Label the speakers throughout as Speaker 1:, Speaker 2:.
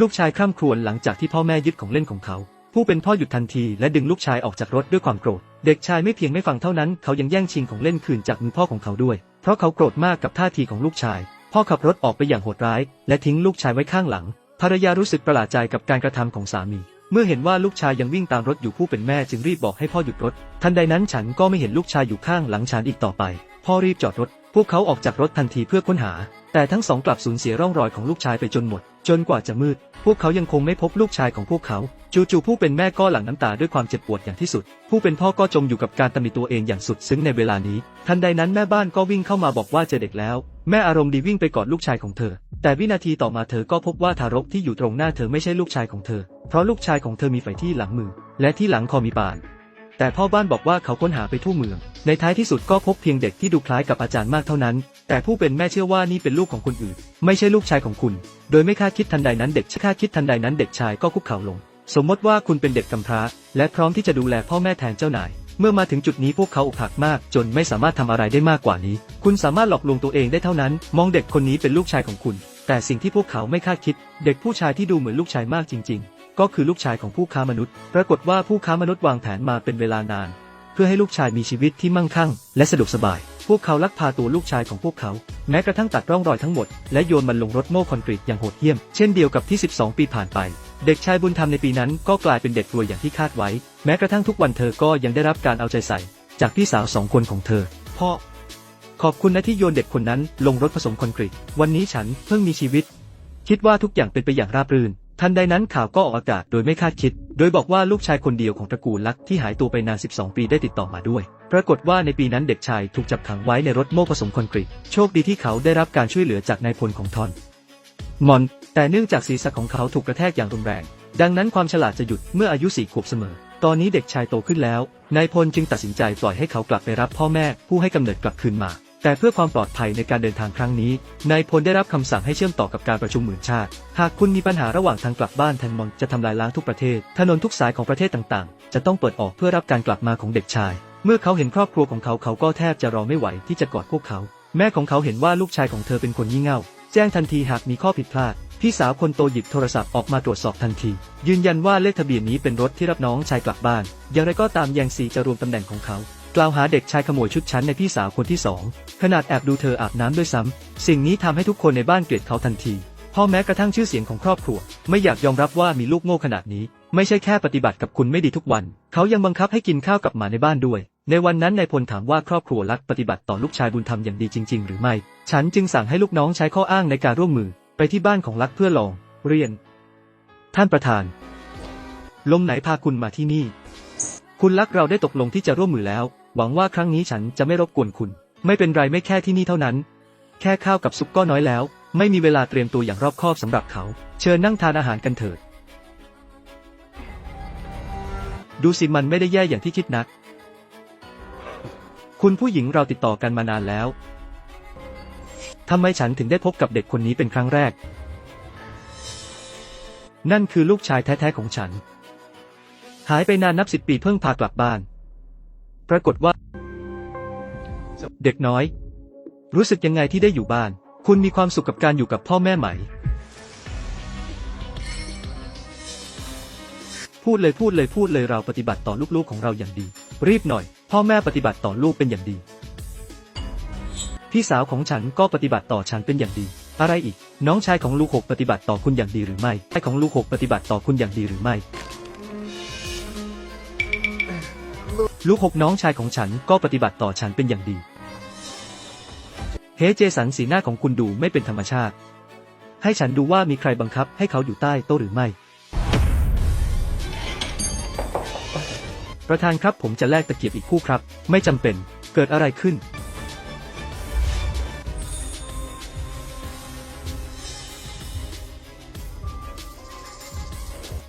Speaker 1: ลูกชายคร่ำครวญหลังจากที่พ่อแม่ยึดของเล่นของเขา ผู้เป็นพ่อหยุดทันทีและดึงลูกชายออกจากรถด้วยความโกรธ เด็กชายไม่เพียงไม่ฟังเท่านั้น เขายังแย่งชิงของเล่นคืนจากมือพ่อของเขาด้วย เพราะเขาโกรธมากกับท่าทีของลูกชาย พ่อขับรถออกไปอย่างโหดร้าย และทิ้งลูกชายไว้ข้างหลัง ภรรยารู้สึกประหลาดใจกับการกระทำของสามี เมื่อเห็นว่าลูกชายยังวิ่งตามรถอยู่ผู้เป็นแม่จึงรีบบอกให้พ่อหยุดรถ ทันใดนั้นฉันก็ไม่เห็นลูกชายอยู่ข้างหลังฉันอีกต่อไป พ่อรีบจอดรถ พวกเขาออกจากรถทันทีเพื่อค้นหา แต่ทั้งสองกลับสูญเสียร่องรอยของลูกชายไปจนหมด จนกว่าจะมืด พวกเขายังคงไม่พบลูกชายของพวกเขา จู่ๆผู้เป็นแม่ก็หลั่งน้ำตาด้วยความเจ็บปวดอย่างที่สุด ผู้เป็นพ่อก็จมอยู่กับการตำหนิตัวเองอย่างสุดซึ้งในเวลานี้ ทันใดนั้นแม่บ้านก็วิ่งเข้ามาบอกว่าเจอเด็กแล้ว แม่อารมณ์ดีวิ่งไปกอดลูกชายของเธอ แต่วินาทีต่อมาเธอก็พบว่าทารกที่อยู่ตรงหน้าเธอไม่ใช่ลูกชายของเธอ เพราะลูกชายของเธอมีไฟที่หลังมือ และที่หลังคอมีปาน แต่พ่อบ้านบอกว่าเขาค้นหาไปทั่วเมือง ในท้ายที่สุดก็พบเพียงเด็กที่ดูคล้ายกับอาจารย์มากเท่านั้น แต่ผู้เป็นแม่เชื่อว่านี่เป็นลูกของคนอื่น ไม่ใช่ลูกชายของคุณ โดยไม่คาดคิดทันใดนั้นเด็กคาดคิดทันใดนั้นเด็กชายก็คุกเข่าลง สมมติว่าคุณเป็นเด็กกำพร้า และพร้อมที่จะดูแลพ่อแม่แทนเจ้านายเมื่อมาถึงจุดนี้พวกเขาอกหักมาก จนไม่สามารถทำอะไรได้มากกว่านี้ คุณสามารถหลอกลวงตัวเองได้เท่านั้น มองเด็กคนนี้เป็นลูกชายของคุณ แต่สิ่งที่พวกเขาไม่คาดคิด เด็กผู้ชายที่ดูเหมือนลูกชายมากจริง ๆ ก็คือลูกชายของผู้ค้ามนุษย์ ปรากฏว่าผู้ค้ามนุษย์วางแผนมาเป็นเวลานาน เพื่อให้ลูกชายมีชีวิตที่มั่งคั่ง และสะดวกสบาย พวกเขาลักพาตัวลูกชายของพวกเขา แม้กระทั่งตัดร่องรอยทั้งหมด และโยนมันลงรถโม่คอนกรีตอย่างโหดเหี้ยม เช่นเดียวกับที่ 12 ปีผ่านไป เด็กชายบุญธรรมในปีนั้นก็กลายเป็นเด็กรวยอย่างที่คาดไว้ แม้กระทั่งทุกวันเธอก็ยังได้รับการเอาใจใส่ จากพี่สาวสองคนของเธอ พ่อ ขอบคุณนะที่โยนเด็กคนนั้นลงรถผสมคอนกรีต วันนี้ฉันเพิ่งมีชีวิต คิดว่าทุกอย่างเป็นไปอย่างราบรื่น ทันใดนั้นข่าวก็ออกอากาศโดยไม่คาดคิด โดยบอกว่าลูกชายคนเดียวของตระกูลลักที่หายตัวไปนาน 12 ปีได้ติดต่อมาด้วย ปรากฏว่าในปีนั้นเด็กชายถูกจับขังไว้ในรถโม่ผสมคอนกรีต โชคดีที่เขาได้รับการช่วยเหลือจากนายพลของทอน มอน แต่เนื่องจากศีรษะของเขาถูกกระแทกอย่างรุนแรง ดังนั้นความฉลาดจะหยุดเมื่ออายุสี่ขวบเสมอ ตอนนี้เด็กชายโตขึ้นแล้ว นายพลจึงตัดสินใจปล่อยให้เขากลับไปรับพ่อแม่ผู้ให้กำเนิดกลับคืนมา แต่เพื่อความปลอดภัยในการเดินทางครั้งนี้ นายพลได้รับคำสั่งให้เชื่อมต่อกับการประชุมหมื่นชาติ หากคุณมีปัญหาระหว่างทางกลับบ้านแทนมอนจะทำลายล้างทุกประเทศ ถนนทุกสายของประเทศต่างๆ จะต้องเปิดออกเพื่อรับการกลับมาของเด็กชาย เมื่อเขาเห็นครอบครัวของเขาเขาก็แทบจะรอไม่ไหวที่จะกอดพวกเขา แม่ของเขาเห็นว่าลูกชายของเธอเป็นคนงี่เง่า แจ้งทันทีหากมีข้อผิดพลาด พี่สาวคนโตหยิบโทรศัพท์ออกมาตรวจสอบทันที ยืนยันว่าเลขทะเบียนนี้เป็นรถที่รับน้องชายกลับบ้าน อย่างไรก็ตามยังสีจะรวมตำแหน่งของเขา กล่าวหาเด็กชายขโมยชุดชั้นในพี่สาวคนที่สองขนาดแอบดูเธออาบน้ำด้วยซ้ำ สิ่งนี้ทำให้ทุกคนในบ้านเกลียดเขาทันที พ่อแม้กระทั่งชื่อเสียงของครอบครัว ไม่อยากยอมรับว่ามีลูกโง่ขนาดนี้ ไม่ใช่แค่ปฏิบัติกับคุณไม่ดีทุกวัน เขายังบังคับให้กินข้าวกับหมาในบ้านด้วย ในวันนั้นนายพลถามว่าครอบครัวรักปฏิบัติต่อลูกชายบุญธรรมอย่างดีจริง ๆ หรือไม่ ฉันจึงสั่งให้ลูกน้องใช้ข้ออ้างในการร่วมมือ ไปที่บ้านของลักเพื่อลอง เรียน ท่านประธาน ลมไหนพาคุณมาที่นี่ คุณลักเราได้ตกลงที่จะร่วมมือแล้ว หวังว่าครั้งนี้ฉันจะไม่รบกวนคุณ ไม่เป็นไรไม่แค่ที่นี่เท่านั้น แค่ข้าวกับซุปก็น้อยแล้ว ไม่มีเวลาเตรียมตัวอย่างรอบคอบสำหรับเขา เชิญนั่งทานอาหารกันเถิด ดูสิมันไม่ได้แย่อย่างที่คิดนัก คุณผู้หญิงเราติดต่อกันมานานแล้วทำไมฉันถึงได้พบกับเด็กคนนี้เป็นครั้งแรก นั่นคือลูกชายแท้ๆของฉัน หายไปนานนับสิบปีเพิ่งพากลับบ้าน ปรากฏว่า เด็กน้อย รู้สึกยังไงที่ได้อยู่บ้าน คุณมีความสุขกับการอยู่กับพ่อแม่ไหม พูดเลยพูดเลยพูดเลยเราปฏิบัติต่อลูกๆของเราอย่างดี รีบหน่อย พ่อแม่ปฏิบัติต่อลูกเป็นอย่างดี พี่สาวของฉันก็ปฏิบัติต่อฉันเป็นอย่างดี อะไรอีก น้องชายของลูกหกปฏิบัติต่อคุณอย่างดีหรือไม่ชายของลูกหกปฏิบัติต่อคุณอย่างดีหรือไม่ ลูกหกน้องชายของฉันก็ปฏิบัติต่อฉันเป็นอย่างดี เฮเจสันสีหน้าของคุณดูไม่เป็นธรรมชาติ ให้ฉันดูว่ามีใครบังคับให้เขาอยู่ใต้โต๊ะหรือไม่ ประธานครับผมจะแลกตะเกียบอีกคู่ครับ ไม่จำเป็น เกิดอะไรขึ้น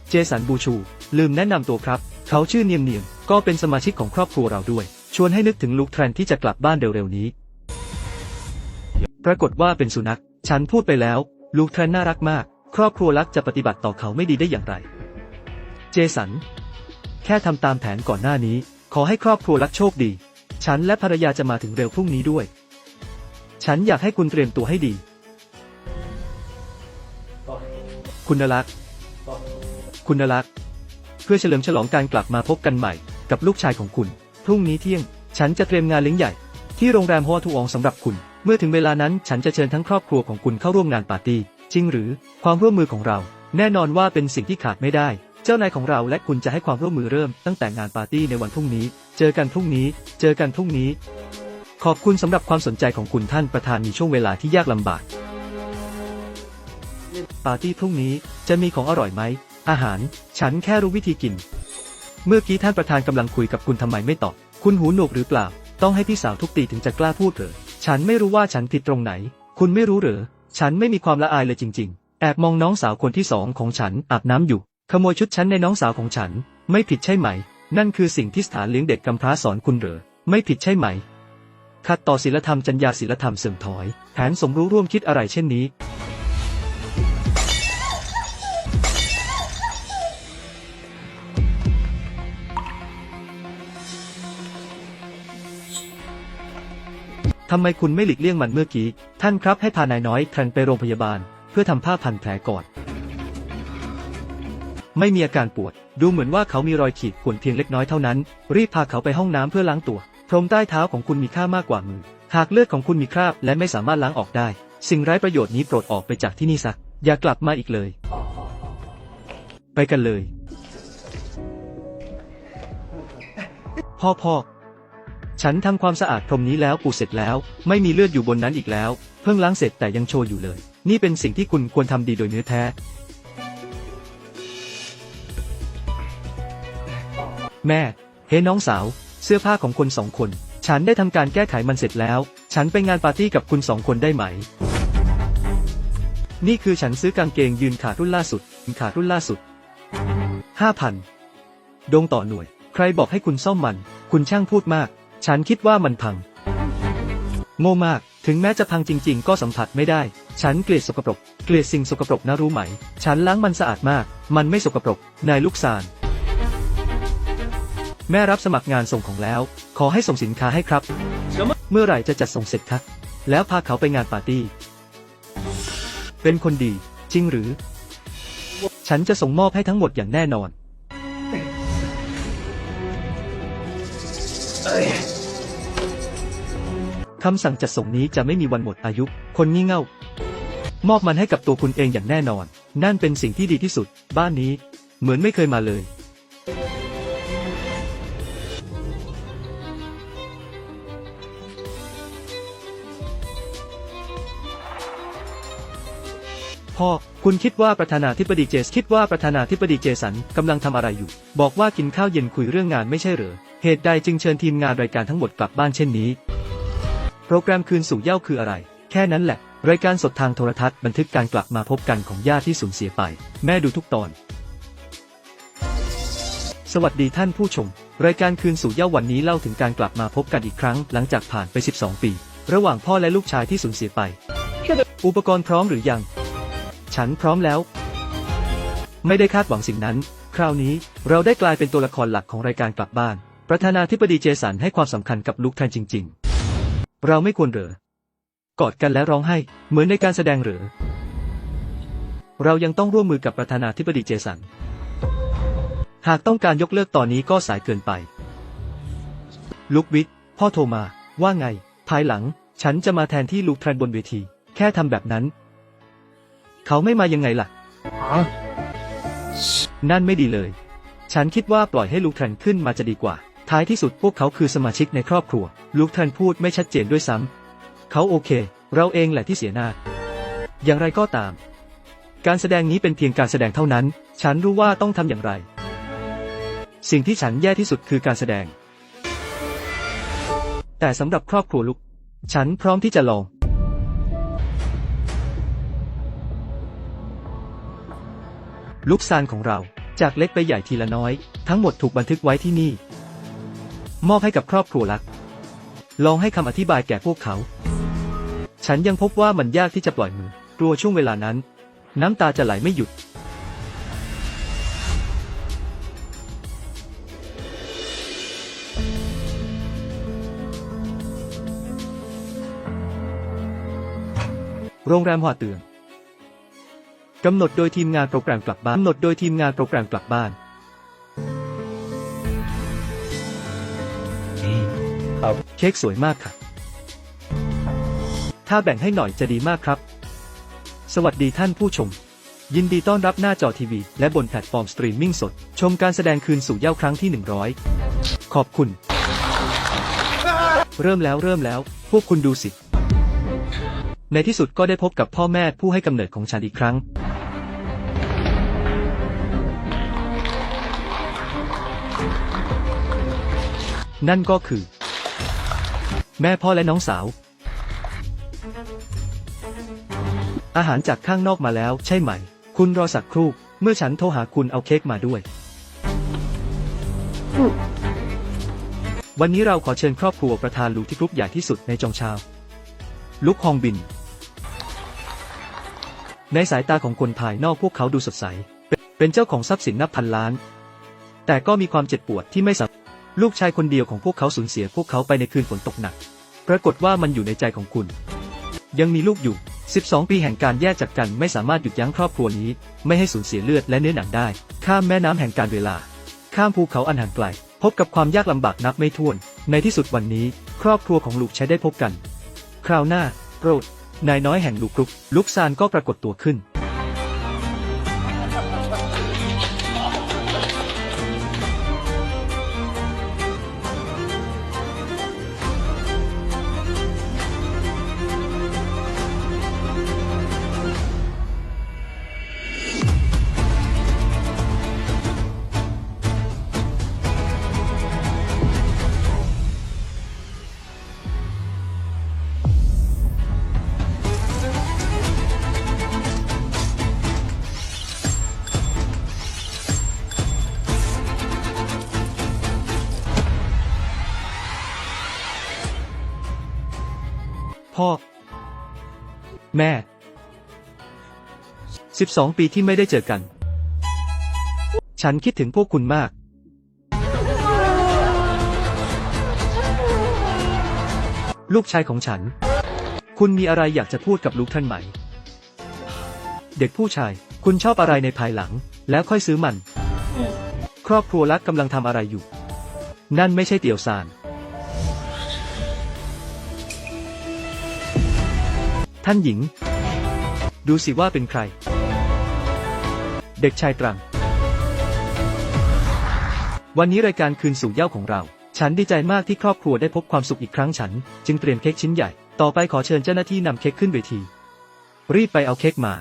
Speaker 1: เจสันบูชู ลืมแนะนำตัวครับ เขาชื่อเนียมเนียม ก็เป็นสมาชิกของครอบครัวเราด้วย ชวนให้นึกถึงลูกแทรนที่จะกลับบ้านเร็วๆนี้ ปรากฏว่าเป็นสุนัข ฉันพูดไปแล้วลูกแทรนน่ารักมาก ครอบครัวรักจะปฏิบัติต่อเขาไม่ดีได้อย่างไร เจสัน แค่ทำตามแผนก่อนหน้านี้ ขอให้ครอบครัวรักโชคดี ฉันและภรรยาจะมาถึงเร็วพรุ่งนี้ด้วย ฉันอยากให้คุณเตรียมตัวให้ดี คุณลักษณ์คุณลักษณ์เพื่อเฉลิมฉลองการกลับมาพบกันใหม่ กับลูกชายของคุณ พรุ่งนี้เที่ยง ฉันจะเตรียมงานเลี้ยงใหญ่ ที่โรงแรมฮัวทูอองสำหรับคุณ เมื่อถึงเวลานั้นฉันจะเชิญทั้งครอบครัวของคุณเข้าร่วมงานปาร์ตี้ จริงหรือ ความร่วมมือของเรา แน่นอนว่าเป็นสิ่งที่ขาดไม่ได้ เจ้านายของเราและคุณจะให้ความร่วมมือเริ่มตั้งแต่งานปาร์ตี้ในวันพรุ่งนี้ เจอกันพรุ่งนี้ เจอกันพรุ่งนี้ ขอบคุณสำหรับความสนใจของคุณท่านประธานมีช่วงเวลาที่ยากลำบาก ปาร์ตี้พรุ่งนี้จะมีของอร่อยไหม อาหาร ฉันแค่รู้วิธีกิน เมื่อกี้ท่านประธานกำลังคุยกับคุณทำไมไม่ตอบ คุณหูหนวกหรือเปล่า ต้องให้พี่สาวทุบตีถึงจะกล้าพูดเหรอ ฉันไม่รู้ว่าฉันผิดตรงไหน คุณไม่รู้เหรอ ฉันไม่มีความละอายเลยจริง ๆ แอบมองน้องสาวคนที่สองของฉันอาบน้ำอยู่ ขโมยชุดชั้นในน้องสาวของฉัน ไม่ผิดใช่ไหม นั่นคือสิ่งที่สถานเลี้ยงเด็กกำพร้าสอนคุณเหรอ ไม่ผิดใช่ไหม ขัดต่อศีลธรรมจรรยาศีลธรรมเสื่อมถอย แผนสมรู้ร่วมคิดอะไรเช่นนี้ ทำไมคุณไม่หลีกเลี่ยงมันเมื่อกี้ ท่านครับให้พานายน้อยแทนไปโรงพยาบาล เพื่อทำผ้าพันแผลก่อน ไม่มีอาการปวด ดูเหมือนว่าเขามีรอยขีดข่วนเพียงเล็กน้อยเท่านั้น รีบพาเขาไปห้องน้ำเพื่อล้างตัว พรมใต้เท้าของคุณมีค่ามากกว่ามือ หากเลือดของคุณมีคราบและไม่สามารถล้างออกได้ สิ่งไร้ประโยชน์นี้โปรดออกไปจากที่นี่ซะ อย่ากลับมาอีกเลย ไปกันเลย พ่อพ่อ ฉันทำความสะอาดพรมนี้แล้วปูเสร็จแล้ว ไม่มีเลือดอยู่บนนั้นอีกแล้ว เพิ่งล้างเสร็จแต่ยังโชว์อยู่เลย นี่เป็นสิ่งที่คุณควรทำดีโดยเนื้อแท้ แม่ เฮ้น้องสาว เสื้อผ้าของคนสองคน ฉันได้ทำการแก้ไขมันเสร็จแล้ว ฉันไปงานปาร์ตี้กับคุณสองคนได้ไหม นี่คือฉันซื้อกางเกงยืนขารุ่นล่าสุดขารุ่นล่าสุดห้าพันดงต่อหน่วย ใครบอกให้คุณซ่อมมัน คุณช่างพูดมาก ฉันคิดว่ามันพัง โง่มาก ถึงแม้จะพังจริง ๆ ก็สัมผัสไม่ได้ ฉันเกลียดสกปรก เกลียดสิ่งสกปรกนะรู้ไหม ฉันล้างมันสะอาดมาก มันไม่สกปรก นายลูกซาน แม่รับสมัครงานส่งของแล้ว ขอให้ส่งสินค้าให้ครับ เมื่อไหร่จะจัดส่งเสร็จคะ แล้วพาเขาไปงานปาร์ตี้ เป็นคนดี จริงหรือ ฉันจะส่งมอบให้ทั้งหมดอย่างแน่นอน คำสั่งจัดส่งนี้จะไม่มีวันหมดอายุ คนงี่เง่ามอบมันให้กับตัวคุณเองอย่างแน่นอน นั่นเป็นสิ่งที่ดีที่สุด บ้านนี้ เหมือนไม่เคยมาเลยพ่อ คุณคิดว่าประธานาธิบดีเจส คิดว่าประธานาธิบดีเจสันกำลังทำอะไรอยู่ บอกว่ากินข้าวเย็นคุยเรื่องงานไม่ใช่เหรอ เหตุใดจึงเชิญทีมงานรายการทั้งหมดกลับบ้านเช่นนี้ โปรแกรมคืนสู่เย้าคืออะไร แค่นั้นแหละ รายการสดทางโทรทัศน์บันทึกการกลับมาพบกันของญาติที่สูญเสียไป แม่ดูทุกตอน สวัสดีท่านผู้ชม รายการคืนสู่เย้าวันนี้เล่าถึงการกลับมาพบกันอีกครั้ง หลังจากผ่านไป 12 ปี ระหว่างพ่อและลูกชายที่สูญเสียไป อุปกรณ์พร้อมหรือยัง ฉันพร้อมแล้ว ไม่ได้คาดหวังสิ่งนั้น คราวนี้เราได้กลายเป็นตัวละครหลักของรายการกลับบ้าน ประธานาธิบดีเจสันให้ความสำคัญกับลูกแทนจริง ๆ เราไม่ควรเหรอกอดกันและร้องไห้ เหมือนในการแสดงเหรอเรายังต้องร่วมมือกับประธานาธิบดีเจสัน หากต้องการยกเลิกตอนนี้ก็สายเกินไป ลุกวิทพ่อโทรมา ว่าไง ภายหลัง ฉันจะมาแทนที่ลูกแทนบนเวที แค่ทำแบบนั้น เขาไม่มายังไงล่ะ นั่นไม่ดีเลย ฉันคิดว่าปล่อยให้ลูกแทนขึ้นมาจะดีกว่า ท้ายที่สุดพวกเขาคือสมาชิกในครอบครัว ลูกแทนพูดไม่ชัดเจนด้วยซ้ำ เขาโอเค เราเองแหละที่เสียหน้า อย่างไรก็ตาม การแสดงนี้เป็นเพียงการแสดงเท่านั้น ฉันรู้ว่าต้องทำอย่างไร สิ่งที่ฉันแย่ที่สุดคือการแสดง แต่สำหรับครอบครัวลูกฉันพร้อมที่จะลองลูกซานของเรา จากเล็กไปใหญ่ทีละน้อย ทั้งหมดถูกบันทึกไว้ที่นี่ มอบให้กับครอบครัวลัก ลองให้คำอธิบายแก่พวกเขา ฉันยังพบว่ามันยากที่จะปล่อยมือ กลัวช่วงเวลานั้น น้ำตาจะไหลไม่หยุด โรงแรมหัวเตือนกำหนดโดยทีมงานโปรแกรมกลับบ้านกำหนดโดยทีมงานโปรแกรมกลับบ้าน
Speaker 2: ครับ
Speaker 1: เค้กสวยมากค่ะ ถ้าแบ่งให้หน่อยจะดีมากครับ สวัสดีท่านผู้ชม ยินดีต้อนรับหน้าจอทีวี และบนแพลตฟอร์มสตรีมมิ่งสด ชมการแสดงคืนสู่เย้าครั้งที่ 100 ขอบคุณ เริ่มแล้วเริ่มแล้ว พวกคุณดูสิ ในที่สุดก็ได้พบกับพ่อแม่ผู้ให้กำเนิดของฉันอีกครั้งนั่นก็คือ แม่พ่อและน้องสาว อาหารจากข้างนอกมาแล้วใช่ไหม คุณรอสักครู่ เมื่อฉันโทรหาคุณเอาเค้กมาด้วย วันนี้เราขอเชิญครอบครัวประธานลูที่กรุ๊ปใหญ่ที่สุดในจองชาว ลุกฮองบิน ในสายตาของคนภายนอกพวกเขาดูสดใส เป็นเจ้าของทรัพย์สินนับพันล้าน แต่ก็มีความเจ็บปวดที่ไม่สาม ลูกชายคนเดียวของพวกเขาสูญเสียพวกเขาไปในคืนฝนตกหนัก ปรากฏว่ามันอยู่ในใจของคุณ ยังมีลูกอยู่ 12 ปีแห่งการแยกจากกันไม่สามารถหยุดยั้งครอบครัวนี้ ไม่ให้สูญเสียเลือดและเนื้อหนังได้ ข้ามแม่น้ำแห่งการเวลา ข้ามภูเขาอันห่างไกล พบกับความยากลำบากนับไม่ถ้วน ในที่สุดวันนี้ ครอบครัวของลูกใช้ได้พบกัน คราวหน้า โปรด นายน้อยแห่งลูกกรุ๊ปลุกซานก็ปรากฏตัวขึ้น พ่อ แม่ 12 ปีที่ไม่ได้เจอกัน ฉันคิดถึงพวกคุณมาก ลูกชายของฉัน คุณมีอะไรอยากจะพูดกับลูกท่านไหม เด็กผู้ชาย คุณชอบอะไรในภายหลัง แล้วค่อยซื้อมัน ครอบครัวรักกำลังทำอะไรอยู่ นั่นไม่ใช่เตี่ยวซาน ท่านหญิง ดูสิว่าเป็นใคร เด็กชายตรัง วันนี้รายการคืนสู่เย้าของเรา ฉันดีใจมากที่ครอบครัวได้พบความสุขอีกครั้งฉัน จึงเตรียมเค้กชิ้นใหญ่ ต่อไปขอเชิญเจ้าหน้าที่นำเค้กขึ้นเวที รีบไปเอาเค้กมา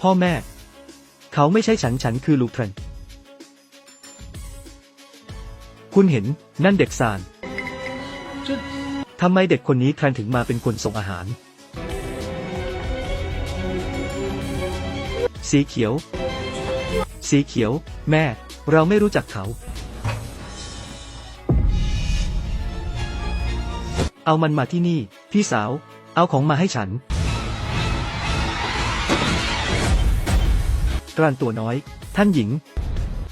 Speaker 1: พ่อแม่ เขาไม่ใช่ฉันฉันคือลูกทรนคุณเห็นนั่นเด็กซาน ทำไมเด็กคนนี้แทนถึงมาเป็นคนส่งอาหาร สีเขียว สีเขียว แม่ เราไม่รู้จักเขา เอามันมาที่นี่ พี่สาว เอาของมาให้ฉัน รานตัวน้อย ท่านหญิง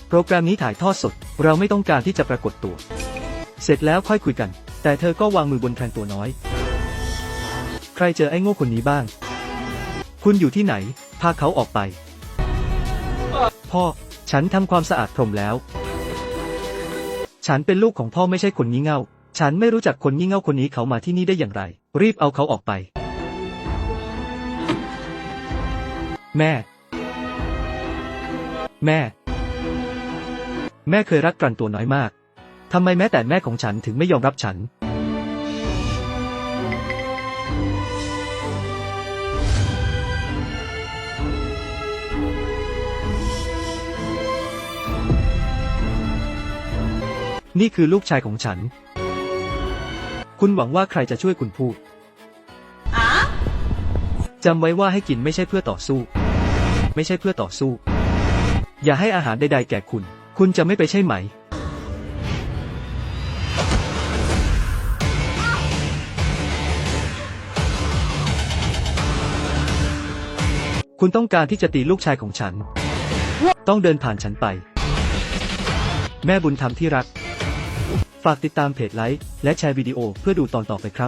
Speaker 1: โปรแกรมนี้ถ่ายทอดสด เราไม่ต้องการที่จะปรากฏตัว เสร็จแล้วค่อยคุยกัน แต่เธอก็วางมือบนแทนตัวน้อย ใครเจอไอ้โง่คนนี้บ้าง คุณอยู่ที่ไหน พาเขาออกไป พ่อ ฉันทำความสะอาดพรมแล้ว ฉันเป็นลูกของพ่อไม่ใช่คนงี่เง่า ฉันไม่รู้จักคนงี่เง่าคนนี้เขามาที่นี่ได้อย่างไร รีบเอาเขาออกไป แม่ แม่ แม่เคยรักกรันตัวน้อยมาก ทำไมแม้แต่แม่ของฉันถึงไม่ยอมรับฉัน นี่คือลูกชายของฉัน คุณหวังว่าใครจะช่วยคุณพูด จำไว้ว่าให้กินไม่ใช่เพื่อต่อสู้ ไม่ใช่เพื่อต่อสู้ อย่าให้อาหารใดๆแก่คุณ คุณจะไม่ไปใช่ไหม คุณต้องการที่จะตีลูกชายของฉัน ต้องเดินผ่านฉันไป แม่บุญธรรมที่รัก ฝากติดตามเพจไลค์และแชร์วิดีโอเพื่อดูตอนต่อไปครับ